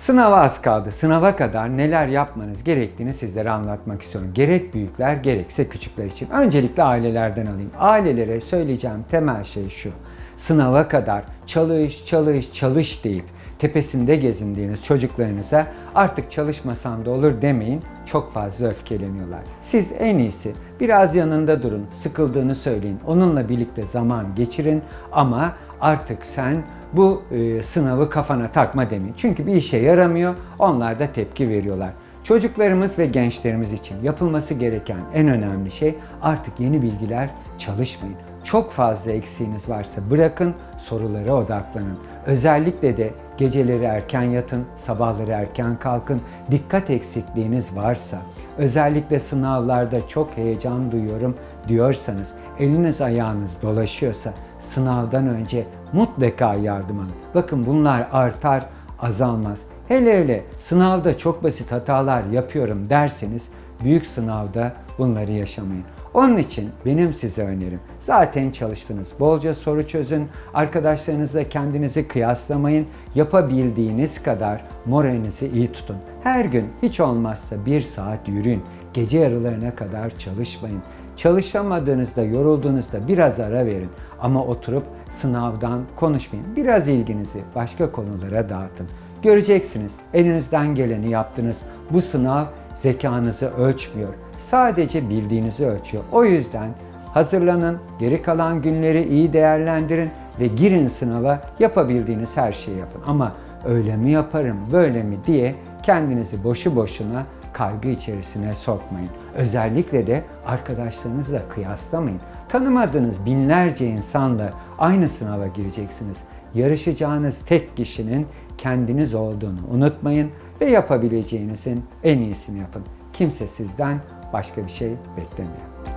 Sınava az kaldı. Sınava kadar neler yapmanız gerektiğini sizlere anlatmak istiyorum. Gerek büyükler gerekse küçükler için. Öncelikle ailelerden alayım. Ailelere söyleyeceğim temel şey şu. Sınava kadar çalış, çalış, çalış deyip tepesinde gezindiğiniz çocuklarınıza artık çalışmasan da olur demeyin. Çok fazla öfkeleniyorlar. Siz en iyisi biraz yanında durun, sıkıldığını söyleyin. Onunla birlikte zaman geçirin ama artık sen bu e, sınavı kafana takma demeyin. Çünkü bir işe yaramıyor. Onlar da tepki veriyorlar. Çocuklarımız ve gençlerimiz için yapılması gereken en önemli şey artık yeni bilgiler çalışmayın. Çok fazla eksiğiniz varsa bırakın, sorulara odaklanın. Özellikle de geceleri erken yatın, sabahları erken kalkın. Dikkat eksikliğiniz varsa, özellikle sınavlarda çok heyecan duyuyorum diyorsanız, eliniz ayağınız dolaşıyorsa sınavdan önce mutlaka yardım alın. Bakın bunlar artar, azalmaz. Hele hele sınavda çok basit hatalar yapıyorum derseniz büyük sınavda bunları yaşamayın. Onun için benim size önerim zaten çalıştınız. Bolca soru çözün. Arkadaşlarınızla kendinizi kıyaslamayın. Yapabildiğiniz kadar moralinizi iyi tutun. Her gün hiç olmazsa bir saat yürüyün. Gece yarılarına kadar çalışmayın. Çalışamadığınızda, yorulduğunuzda biraz ara verin. Ama oturup sınavdan konuşmayın. Biraz ilginizi başka konulara dağıtın. Göreceksiniz elinizden geleni yaptınız. Bu sınav zekanızı ölçmüyor. Sadece bildiğinizi ölçüyor. O yüzden hazırlanın, geri kalan günleri iyi değerlendirin ve girin sınava yapabildiğiniz her şeyi yapın. Ama öyle mi yaparım, böyle mi diye kendinizi boşu boşuna kaygı içerisine sokmayın. Özellikle de arkadaşlarınızla kıyaslamayın. Tanımadığınız binlerce insanla aynı sınava gireceksiniz. Yarışacağınız tek kişinin kendiniz olduğunu unutmayın ve yapabileceğinizin en iyisini yapın. Kimse sizden başka bir şey beklemiyor.